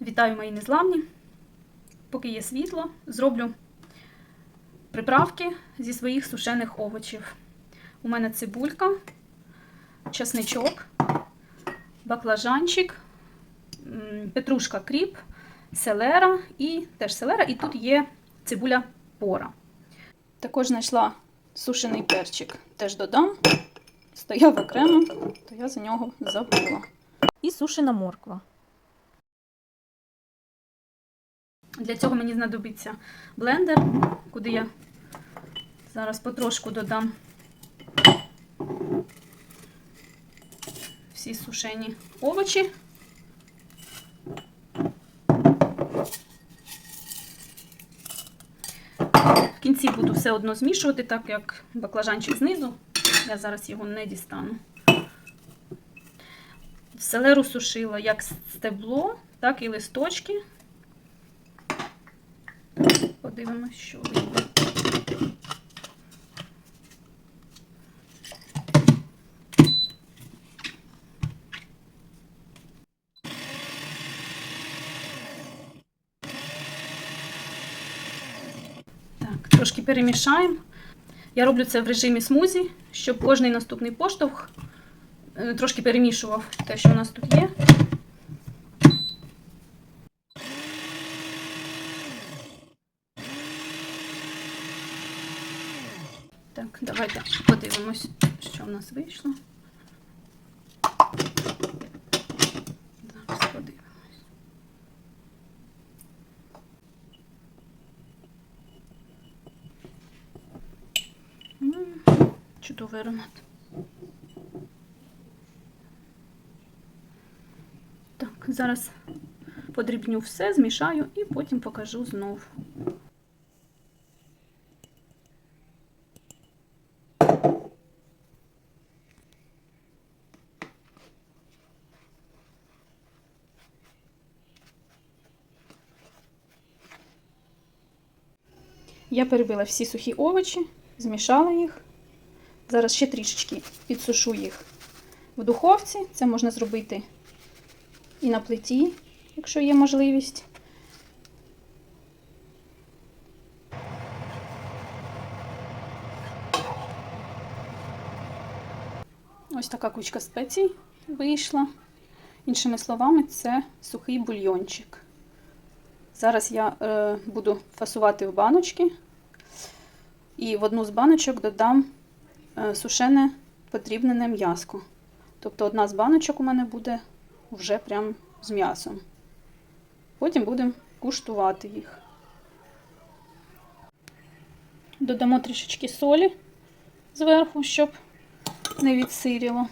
Вітаю мої незламні. Поки є світло, зроблю приправки зі своїх сушених овочів. У мене цибулька, чесничок, баклажанчик, петрушка кріп, селера і теж селера, і тут є цибуля пора. Також знайшла сушений перчик. Теж додам. Стояв окремо, то я за нього забула. І сушена морква. Для цього мені знадобиться блендер, куди я зараз потрошку додам всі сушені овочі. В кінці буду все одно змішувати, так як баклажанчик знизу. Я зараз його не дістану. Селеру сушила як стебло, так і листочки. Подивимось, що вийде. Так, трошки перемішаємо. Я роблю це в режимі смузі, щоб кожний наступний поштовх е, трошки перемішував те, що у нас тут є. Так, давайте подивимось, що в нас вийшло. Зараз подивимось. Чудовий аромат. Так, зараз подрібню все, змішаю і потім покажу знову. Я перебила всі сухі овочі, змішала їх. Зараз ще трішечки підсушу їх в духовці. Це можна зробити і на плиті, якщо є можливість. Ось така кучка спецій вийшла. Іншими словами, це сухий бульйончик. Зараз я е, буду фасувати в баночки. І в одну з баночок додам е, сушене подрібнене м'яско. Тобто одна з баночок у мене буде вже прям з м'ясом. Потім будемо куштувати їх. Додамо трішечки солі зверху, щоб не відсиріло.